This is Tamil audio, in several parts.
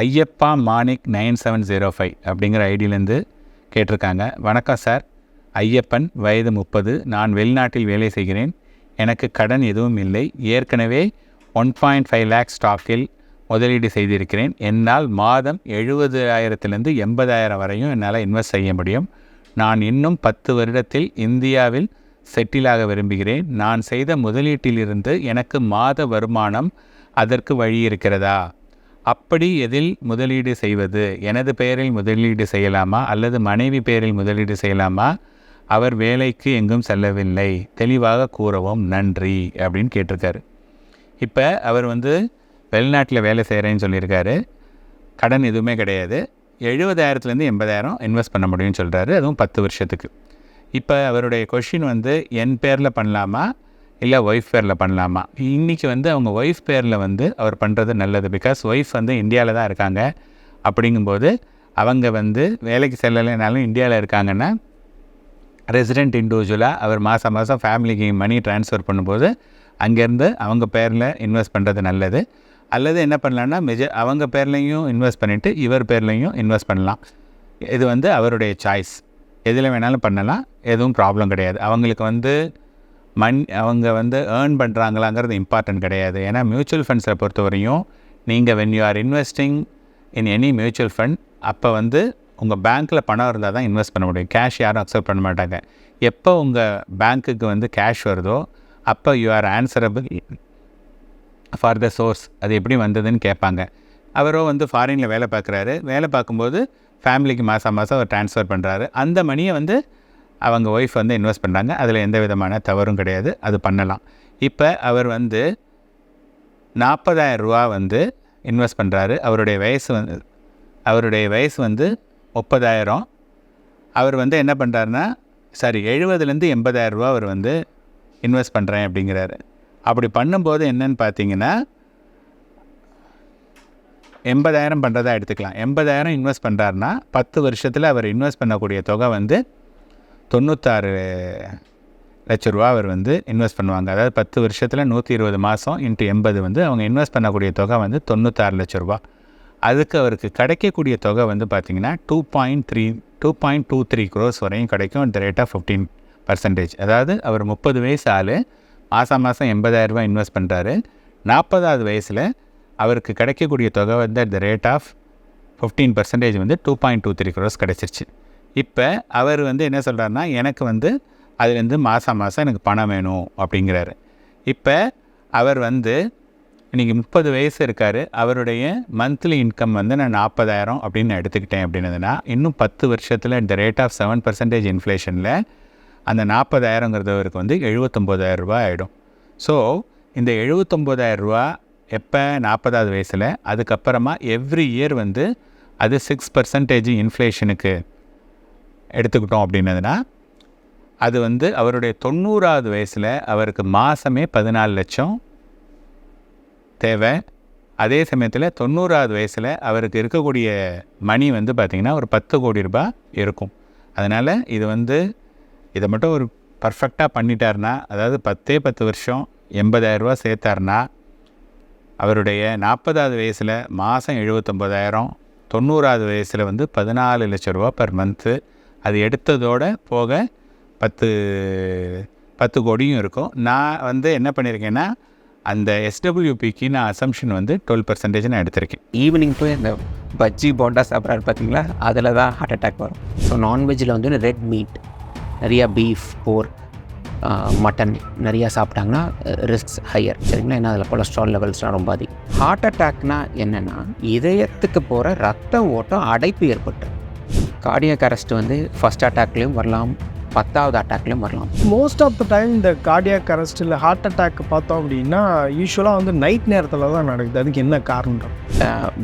Ayyappa Manik nine seven zero five அப்படிங்கிற ஐடியிலேருந்து கேட்டிருக்காங்க. வணக்கம் சார். ஐயப்பன் வயது முப்பது. நான் வெளிநாட்டில் வேலை செய்கிறேன். எனக்கு கடன் எதுவும் இல்லை. ஏற்கனவே ஒன் பாயிண்ட் ஃபைவ் லேக்ஸ் ஸ்டாக்கில் முதலீடு செய்திருக்கிறேன். என்னால் மாதம் எழுபதாயிரத்துலேருந்து எண்பதாயிரம் வரையும் என்னால் இன்வெஸ்ட் செய்ய முடியும். நான் இன்னும் பத்து வருடத்தில் இந்தியாவில் செட்டிலாக விரும்புகிறேன். நான் செய்த முதலீட்டிலிருந்து எனக்கு மாத வருமானம் அதற்கு வழி இருக்கிறதா? அப்படி எதில் முதலீடு செய்வது? எனது பெயரில் முதலீடு செய்யலாமா? அல்லது மனைவி பெயரில் முதலீடு செய்யலாமா? அவர் வேலைக்கு எங்கும் செல்லவில்லை. தெளிவாக கூறவும் நன்றி அப்படின்னு கேட்டிருக்காரு. இப்போ அவர் வந்து வெளிநாட்டில் வேலை செய்கிறேன்னு சொல்லியிருக்காரு. கடன் எதுவுமே கிடையாது. எழுபதாயிரத்துலேருந்து எண்பதாயிரம் இன்வெஸ்ட் பண்ண முடியும்னு சொல்கிறாரு அதுவும் பத்து வருஷத்துக்கு. இப்போ அவருடைய கொஷின் வந்து என் பேரில் பண்ணலாமா? இல்லை ஒய்ஃப் பேரில் பண்ணலாமா? இன்றைக்கி வந்து அவங்க ஒய்ஃப் பேரில் வந்து அவர் பண்ணுறது நல்லது. பிகாஸ் ஒய்ஃப் வந்து இந்தியாவில் தான் இருக்காங்க. அப்படிங்கும்போது அவங்க வந்து வேலைக்கு செல்லலைனாலும் இந்தியாவில் இருக்காங்கன்னா ரெசிடெண்ட் இண்டிவிஜுவலாக அவர் மாதம் மாதம் ஃபேமிலிக்கு மணி ட்ரான்ஸ்ஃபர் பண்ணும்போது அங்கேருந்து அவங்க பேரில் இன்வெஸ்ட் பண்ணுறது நல்லது. அல்லது என்ன பண்ணலான்னா மெஜ அவங்க பேர்லேயும் இன்வெஸ்ட் பண்ணிவிட்டு இவர் பேர்லேயும் இன்வெஸ்ட் பண்ணலாம். இது வந்து அவருடைய சாய்ஸ் எதில் வேணாலும் பண்ணலாம். எதுவும் ப்ராப்ளம் கிடையாது. அவங்களுக்கு வந்து மண் அவங்க வந்து ஏர்ன் பண்ணுறாங்களாங்கிறது இம்பார்ட்டன்ட் கிடையாது. ஏன்னா மியூச்சுவல் ஃபண்ட்ஸை பொறுத்த வரையும் நீங்கள் when you are investing in any mutual fund அப்போ வந்து உங்கள் பேங்க்கில் பணம் இருந்தால் தான் இன்வெஸ்ட் பண்ண முடியும். கேஷ் யாரும் அக்செப்ட் பண்ண மாட்டாங்க. எப்போ உங்கள் பேங்க்குக்கு வந்து கேஷ் வருதோ அப்போ you are answerable for the source அது எப்படி வந்ததுன்னு கேட்பாங்க. அவரோ வந்து ஃபாரினில் வேலை பார்க்குறாரு. வேலை பார்க்கும்போது ஃபேமிலிக்கு மாதம் மாதம் அவர் ட்ரான்ஸ்ஃபர் பண்ணுறாரு அந்த மணியை வந்து அவங்க ஒய்ஃப் வந்து இன்வெஸ்ட் பண்ணுறாங்க அதில் எந்த விதமான தவறும் கிடையாது. அது பண்ணலாம். இப்போ அவர் வந்து நாற்பதாயிரம் ரூபா வந்து இன்வெஸ்ட் பண்ணுறாரு அவருடைய வயசு வந்து அவருடைய வயசு வந்து முப்பதாயிரம். அவர் வந்து என்ன பண்ணுறாருன்னா சாரி எழுபதுலேருந்து எண்பதாயிரம் ரூபா அவர் வந்து இன்வெஸ்ட் பண்ணுறேன் அப்படிங்கிறாரு. அப்படி பண்ணும்போது என்னன்னு பார்த்தீங்கன்னா எண்பதாயிரம் பண்ணுறதா எடுத்துக்கலாம். எண்பதாயிரம் இன்வெஸ்ட் பண்ணுறாருன்னா பத்து வருஷத்தில் அவர் இன்வெஸ்ட் பண்ணக்கூடிய தொகை வந்து தொண்ணூத்தாறு லட்ச ரூபா அவர் வந்து இன்வெஸ்ட் பண்ணுவாங்க. அதாவது பத்து வருஷத்தில் நூற்றி இருபது மாதம் இன்ட்டு எண்பது வந்து அவங்க இன்வெஸ்ட் பண்ணக்கூடிய தொகை வந்து தொண்ணூத்தாறு லட்ச ரூபா. அதுக்கு அவருக்கு கிடைக்கக்கூடிய தொகை வந்து பார்த்திங்கன்னா two point three two point two three crore வரையும் கிடைக்கும் at the rate of fifteen percentage அதாவது அவர் முப்பது வயசு ஆள் மாதம் மாதம் எண்பதாயிரரூபா இன்வெஸ்ட் பண்ணுறாரு நாற்பதாவது வயசில் அவருக்கு கிடைக்கக்கூடிய தொகை வந்து at the rate of fifteen percentage வந்து two point two three crore கிடச்சிருச்சு. இப்போ அவர் வந்து என்ன சொல்கிறாருன்னா எனக்கு வந்து அதுலேருந்து மாதம் மாதம் எனக்கு பணம் வேணும் அப்படிங்கிறாரு. இப்போ அவர் வந்து இன்றைக்கி முப்பது வயசு இருக்கார் அவருடைய மந்த்லி இன்கம் வந்து நான் நாற்பதாயிரம் அப்படின்னு நான் எடுத்துக்கிட்டேன் அப்படின்னதுன்னா இன்னும் பத்து வருஷத்தில் இந்த ரேட் ஆஃப் செவன் பர்சன்டேஜ் இன்ஃப்ளேஷனில் அந்த நாற்பதாயிரங்கிறது அவருக்கு வந்து எழுபத்தொம்போதாயிரம் ரூபா ஆகிடும் ஸோ இந்த எழுபத்தொம்போதாயிரம் ரூபா எப்போ நாற்பதாவது வயசில் அதுக்கப்புறமா எவ்ரி இயர் வந்து அது சிக்ஸ் பர்சன்டேஜ் இன்ஃப்ளேஷனுக்கு எடுத்துக்கிட்டோம் அப்படின்னதுன்னா அது வந்து அவருடைய தொண்ணூறாவது வயசில் அவருக்கு மாதமே பதினாலு லட்சம் தேவை. அதே சமயத்தில் தொண்ணூறாவது வயசில் அவருக்கு இருக்கக்கூடிய மணி வந்து பார்த்திங்கன்னா ஒரு பத்து கோடி ரூபாய் இருக்கும். அதனால் இது வந்து இதை மட்டும் ஒரு பர்ஃபெக்டாக பண்ணிட்டார்னா அதாவது பத்தே பத்து வருஷம் எண்பதாயிரரூபா சேர்த்தார்னா அவருடைய நாற்பதாவது வயசில் மாதம் எழுபத்தொம்போதாயிரம் தொண்ணூறாவது வயசில் வந்து பதினாலு லட்ச ரூபா பர் மந்த்து அது எடுத்ததோட போக பத்து பத்து கோடியும் இருக்கும். நான் வந்து என்ன பண்ணியிருக்கேன்னா அந்த எஸ்டபிள்யூபிக்கு நான் அசம்ஷன் வந்து டுவெல் பர்சன்டேஜ் நான் எடுத்திருக்கேன். ஈவினிங் போய் அந்த பஜ்ஜி போண்டா சாப்பிட்றாரு பார்த்தீங்களா? அதில் தான் ஹார்ட் அட்டாக் வரும். ஸோ நான்வெஜ்ஜில் வந்து ரெட் மீட் நிறையா பீஃப் போர் மட்டன் நிறையா சாப்பிட்டாங்கன்னா ரிஸ்க்ஸ் ஹையர் சரிங்களா? ஏன்னா அதில் கொலஸ்ட்ரால் லெவல்ஸ்லாம் ரொம்ப அதிகம். ஹார்ட் அட்டாக்னா என்னென்னா இதயத்துக்கு போகிற ரத்த ஓட்டம் அடைப்பு ஏற்பட்டு கார்டியக் அரெஸ்ட் வந்து ஃபஸ்ட் அட்டாக்லேயும் வரலாம் பத்தாவது அட்டாக்லேயும் வரலாம். மோஸ்ட் ஆஃப் த டைம் இந்த கார்டியாக் அரெஸ்ட் இல்லை ஹார்ட் அட்டாக் பார்த்தோம் அப்படின்னா யூஸ்வலாக வந்து நைட் நேரத்தில் தான் நடக்குது. அதுக்கு என்ன காரணம்?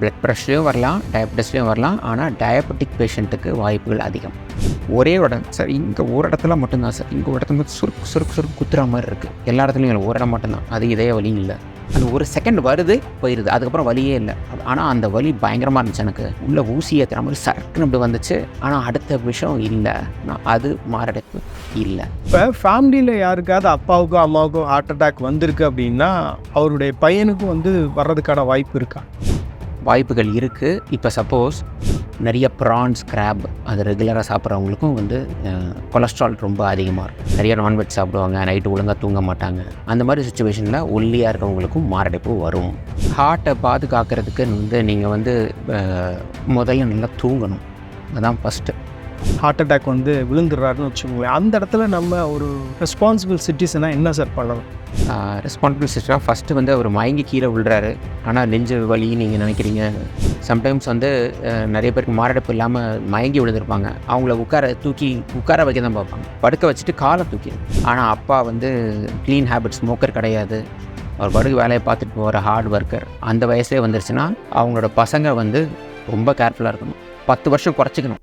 பிளட் ப்ரெஷர்லையும் வரலாம் டயபெட்டிஸ்லையும் வரலாம். ஆனால் டயபெட்டிக் பேஷண்ட்டுக்கு வாய்ப்புகள் அதிகம். ஒரே இடம் சார் இங்கே ஒரு இடத்துல மட்டும்தான் சார் இங்கே ஒரு இடத்துல சுருக்கு சுருக்கு சுருக்கு குத்துற மாதிரி இருக்குது எல்லா இடத்துலையும் ஒரு இடம் மட்டும்தான். அது இதய வலி இல்லை. அது ஒரு செகண்ட் வருது போயிடுது அதுக்கப்புறம் வலியே இல்லை. ஆனால் அந்த வலி பயங்கரமாக இருந்துச்சு எனக்கு. உள்ள ஊசி ஏற்றுற மாதிரி சட்டுன்னு அப்படி வந்துச்சு. ஆனால் அடுத்த விஷயம் இல்லை. நான் அது மாரடைப்பு இல்லை. இப்போ ஃபேமிலியில் யாருக்காவது அப்பாவுக்கோ அம்மாவுக்கோ ஹார்ட் அட்டாக் வந்திருக்கு அப்படின்னா அவருடைய பையனுக்கும் வந்து வர்றதுக்கான வாய்ப்பு இருக்கா? வாய்ப்புகள் இருக்குது இப்போ சப்போஸ் நிறைய ப்ரான்ஸ் கிராப் அது ரெகுலராக சாப்பிட்றவங்களுக்கும் வந்து கொலஸ்ட்ரால் ரொம்ப அதிகமாக இருக்கும். நிறைய நான்வெஜ் சாப்பிடுவாங்க நைட்டு ஒழுங்காக தூங்க மாட்டாங்க. அந்த மாதிரி சுச்சுவேஷனில் ஒல்லியாக இருக்கவங்களுக்கும் மாரடைப்பு வரும். ஹார்ட்டை பாதுகாக்கிறதுக்கு வந்து நீங்கள் வந்து முதல்ல நல்லா தூங்கணும். அதுதான் ஃபஸ்ட்டு ஹார்ட் அட்டாக் வந்து விழுந்துடுறாருன்னு வச்சுக்கோங்களேன். அந்த இடத்துல நம்ம ஒரு ரெஸ்பான்சிபிள் சிட்டிசனாக என்ன சார் பண்ணணும் ரெஸ்பான்சிபிள் சிஸ்டம் ஃபஸ்ட்டு வந்து அவர் மயங்கி கீழே விழுறாரு. ஆனால் நெஞ்சு வலி நீங்கள் நினைக்கிறீங்க. சம்டைம்ஸ் வந்து நிறைய பேருக்கு மாரடைப்பு இல்லாமல் மயங்கி விழுந்திருப்பாங்க. அவங்கள உட்கார தூக்கி உட்கார வைக்க தான் பார்ப்பாங்க. படுக்க வச்சுட்டு காலை தூக்கி ஆனால் அப்பா வந்து க்ளீன் ஹேபிட் ஸ்மோக்கர் கிடையாது. அவர் படுக்கு வேலையை பார்த்துட்டு போகிற ஹார்ட் ஒர்க்கர் அந்த வயசே வந்துருச்சுன்னா அவங்களோட பசங்க வந்து ரொம்ப கேர்ஃபுல்லாக இருக்கணும். பத்து வருஷம் குறைச்சிக்கணும்.